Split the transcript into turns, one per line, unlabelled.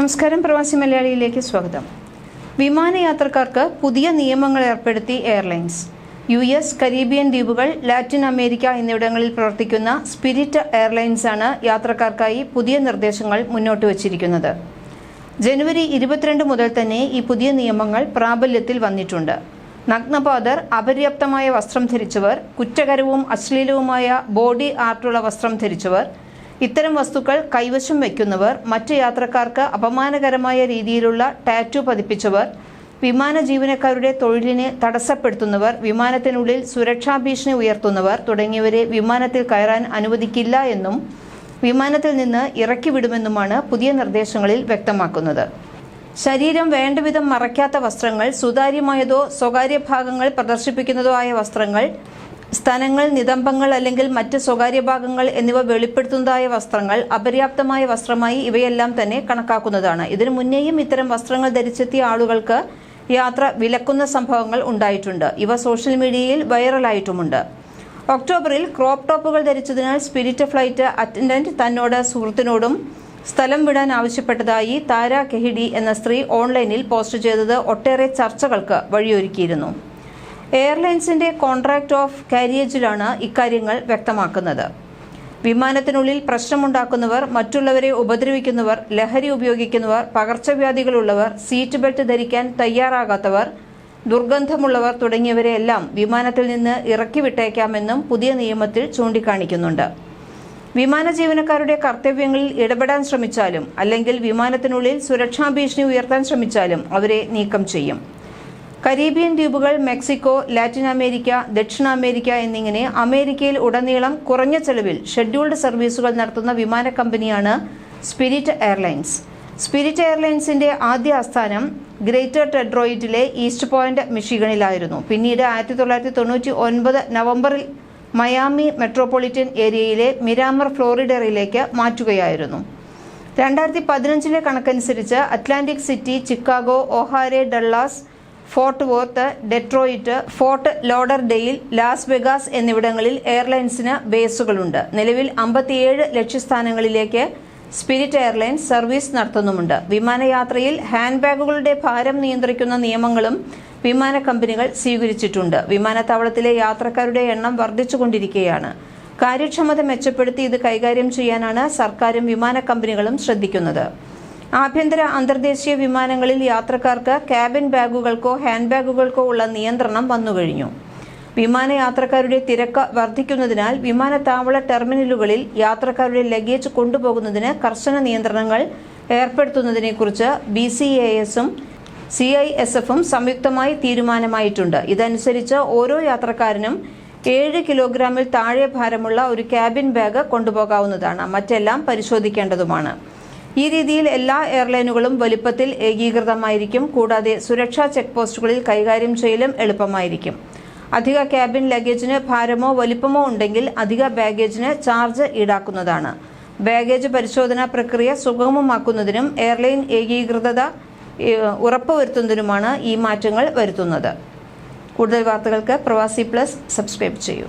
നമസ്കാരം പ്രവാസി മലയാളിയിലേക്ക് സ്വാഗതം. വിമാനയാത്രക്കാർക്ക് പുതിയ നിയമങ്ങൾ ഏർപ്പെടുത്തി എയർലൈൻസ്. യു എസ് കരീബിയൻ ദ്വീപുകൾ ലാറ്റിൻ അമേരിക്ക എന്നിവിടങ്ങളിൽ പ്രവർത്തിക്കുന്ന സ്പിരിറ്റ് എയർലൈൻസാണ് യാത്രക്കാർക്കായി പുതിയ നിർദ്ദേശങ്ങൾ മുന്നോട്ട് വച്ചിരിക്കുന്നത്. ജനുവരി ഇരുപത്തിരണ്ട് മുതൽ തന്നെ ഈ പുതിയ നിയമങ്ങൾ പ്രാബല്യത്തിൽ വന്നിട്ടുണ്ട്. നഗ്നപാതർ അപര്യാപ്തമായ വസ്ത്രം ധരിച്ചവർ കുറ്റകരവും അശ്ലീലവുമായ ബോഡി ആർട്ടുള്ള വസ്ത്രം ധരിച്ചവർ ഇത്തരം വസ്തുക്കൾ കൈവശം വയ്ക്കുന്നവർ മറ്റ് യാത്രക്കാർക്ക് അപമാനകരമായ രീതിയിലുള്ള ടാറ്റു പതിപ്പിച്ചവർ വിമാന ജീവനക്കാരുടെ തൊഴിലിനെ തടസ്സപ്പെടുത്തുന്നവർ വിമാനത്തിനുള്ളിൽ സുരക്ഷാ ഭീഷണി ഉയർത്തുന്നവർ തുടങ്ങിയവരെ വിമാനത്തിൽ കയറാൻ അനുവദിക്കില്ല എന്നും വിമാനത്തിൽ നിന്ന് ഇറക്കി വിടുമെന്നുമാണ് പുതിയ നിർദ്ദേശങ്ങളിൽ വ്യക്തമാക്കുന്നത്. ശരീരം വേണ്ടവിധം മറയ്ക്കാത്ത വസ്ത്രങ്ങൾ സുതാര്യമായതോ സ്വകാര്യ ഭാഗങ്ങൾ പ്രദർശിപ്പിക്കുന്നതോ ആയ വസ്ത്രങ്ങൾ സ്ഥലങ്ങൾ നിതംബങ്ങൾ അല്ലെങ്കിൽ മറ്റ് സ്വകാര്യ ഭാഗങ്ങൾ എന്നിവ വെളിപ്പെടുത്തുന്നതായ വസ്ത്രങ്ങൾ അപര്യാപ്തമായ വസ്ത്രമായി ഇവയെല്ലാം തന്നെ കണക്കാക്കുന്നതാണ്. ഇതിനു മുന്നേയും ഇത്തരം വസ്ത്രങ്ങൾ ധരിച്ചെത്തിയ ആളുകൾക്ക് യാത്ര വിലക്കുന്ന സംഭവങ്ങൾ ഉണ്ടായിട്ടുണ്ട്. ഇവ സോഷ്യൽ മീഡിയയിൽ വൈറലായിട്ടുമുണ്ട്. ഒക്ടോബറിൽ ക്രോപ്പ് ടോപ്പുകൾ ധരിച്ചതിനാൽ സ്പിരിറ്റ് ഫ്ലൈറ്റ് അറ്റൻഡന്റ് തന്നോട് സുഹൃത്തിനോടും സ്ഥലം വിടാൻ ആവശ്യപ്പെട്ടതായി താര കെഹിഡി എന്ന സ്ത്രീ ഓൺലൈനിൽ പോസ്റ്റ് ചെയ്തത് ഒട്ടേറെ ചർച്ചകൾക്ക് വഴിയൊരുക്കിയിരുന്നു. എയർലൈൻസിന്റെ കോൺട്രാക്ട് ഓഫ് കാരിയേജിലാണ് ഇക്കാര്യങ്ങൾ വ്യക്തമാക്കുന്നത്. വിമാനത്തിനുള്ളിൽ പ്രശ്നമുണ്ടാക്കുന്നവർ മറ്റുള്ളവരെ ഉപദ്രവിക്കുന്നവർ ലഹരി ഉപയോഗിക്കുന്നവർ പകർച്ചവ്യാധികളുള്ളവർ സീറ്റ് ബെൽറ്റ് ധരിക്കാൻ തയ്യാറാകാത്തവർ ദുർഗന്ധമുള്ളവർ തുടങ്ങിയവരെയെല്ലാം വിമാനത്തിൽ നിന്ന് ഇറക്കി വിട്ടേക്കാമെന്നും പുതിയ നിയമത്തിൽ ചൂണ്ടിക്കാണിക്കുന്നുണ്ട്. വിമാന ജീവനക്കാരുടെ കർത്തവ്യങ്ങളിൽ ഇടപെടാൻ ശ്രമിച്ചാലും അല്ലെങ്കിൽ വിമാനത്തിനുള്ളിൽ സുരക്ഷാ ഭീഷണി ഉയർത്താൻ ശ്രമിച്ചാലും അവരെ നീക്കം ചെയ്യും. കരീബിയൻ ദ്വീപുകൾ മെക്സിക്കോ ലാറ്റിൻ അമേരിക്ക ദക്ഷിണ അമേരിക്ക എന്നിങ്ങനെ അമേരിക്കയിൽ ഉടനീളം കുറഞ്ഞ ചെലവിൽ ഷെഡ്യൂൾഡ് സർവീസുകൾ നടത്തുന്ന വിമാന കമ്പനിയാണ് സ്പിരിറ്റ് എയർലൈൻസ് സ്പിരിറ്റ് എയർലൈൻസിന്റെ ആദ്യ ആസ്ഥാനം ഗ്രേറ്റർ ടെഡ്രോയിറ്റിലെ ഈസ്റ്റ് പോയിന്റ് മിഷിഗണിലായിരുന്നു പിന്നീട് ആയിരത്തി തൊള്ളായിരത്തി തൊണ്ണൂറ്റി ഒൻപത് നവംബറിൽ മയാമി മെട്രോപൊളിറ്റൻ ഏരിയയിലെ മിരാമർ ഫ്ലോറിഡറിലേക്ക് മാറ്റുകയായിരുന്നു. രണ്ടായിരത്തി പതിനഞ്ചിലെ കണക്കനുസരിച്ച് Atlantic City Chicago O'Hare Dallas Fort Worth Detroit Fort Lauderdale Las Vegas എന്നിവിടങ്ങളിൽ എയർലൈൻസിന് ബേസുകളുണ്ട്. നിലവിൽ അമ്പത്തിയേഴ് ലക്ഷ്യസ്ഥാനങ്ങളിലേക്ക് സ്പിരിറ്റ് എയർലൈൻസ് സർവീസ് നടത്തുന്നുമുണ്ട്. വിമാനയാത്രയിൽ ഹാൻഡ് ബാഗുകളുടെ ഭാരം നിയന്ത്രിക്കുന്ന നിയമങ്ങളും വിമാന കമ്പനികൾ സ്വീകരിച്ചിട്ടുണ്ട്. വിമാനത്താവളത്തിലെ യാത്രക്കാരുടെ എണ്ണം വർദ്ധിച്ചുകൊണ്ടിരിക്കുകയാണ്. കാര്യക്ഷമത മെച്ചപ്പെടുത്തി ഇത് കൈകാര്യം ചെയ്യാനാണ് സർക്കാരും വിമാന കമ്പനികളും ശ്രദ്ധിക്കുന്നത്. ആഭ്യന്തര അന്തർദേശീയ വിമാനങ്ങളിൽ യാത്രക്കാർക്ക് ക്യാബിൻ ബാഗുകൾക്കോ ഹാൻഡ് ബാഗുകൾക്കോ ഉള്ള നിയന്ത്രണം വന്നുകഴിഞ്ഞു വിമാനയാത്രക്കാരുടെ തിരക്ക് വർദ്ധിക്കുന്നതിനാൽ വിമാനത്താവള ടെർമിനലുകളിൽ യാത്രക്കാരുടെ ലഗേജ് കൊണ്ടുപോകുന്നതിന് കർശന നിയന്ത്രണങ്ങൾ ഏർപ്പെടുത്തുന്നതിനെക്കുറിച്ച് ബി സി എ എസും സി ഐ എസ് എഫും സംയുക്തമായി തീരുമാനമായിട്ടുണ്ട്. ഇതനുസരിച്ച് ഓരോ യാത്രക്കാരനും ഏഴ് കിലോഗ്രാമിൽ താഴെ ഭാരമുള്ള ഒരു ക്യാബിൻ ബാഗ് കൊണ്ടുപോകാവുന്നതാണ്. മറ്റെല്ലാം പരിശോധിക്കേണ്ടതുമാണ്. ഈ രീതിയിൽ എല്ലാ എയർലൈനുകളും വലിപ്പത്തിൽ ഏകീകൃതമായിരിക്കും. കൂടാതെ സുരക്ഷാ ചെക്ക് പോസ്റ്റുകളിൽ കൈകാര്യം ചെയ്യലും എളുപ്പമായിരിക്കും. അധിക ക്യാബിൻ ലഗേജിന് ഭാരമോ വലിപ്പമോ ഉണ്ടെങ്കിൽ അധിക ബാഗേജിന് ചാർജ് ഈടാക്കുന്നതാണ്. ബാഗേജ് പരിശോധനാ പ്രക്രിയ സുഗമമാക്കുന്നതിനും എയർലൈൻ ഏകീകൃതത ഉറപ്പുവരുത്തുന്നതിനുമാണ് ഈ മാറ്റങ്ങൾ വരുത്തുന്നത്. കൂടുതൽ വാർത്തകൾക്ക് പ്രവാസി പ്ലസ് സബ്സ്ക്രൈബ് ചെയ്യൂ.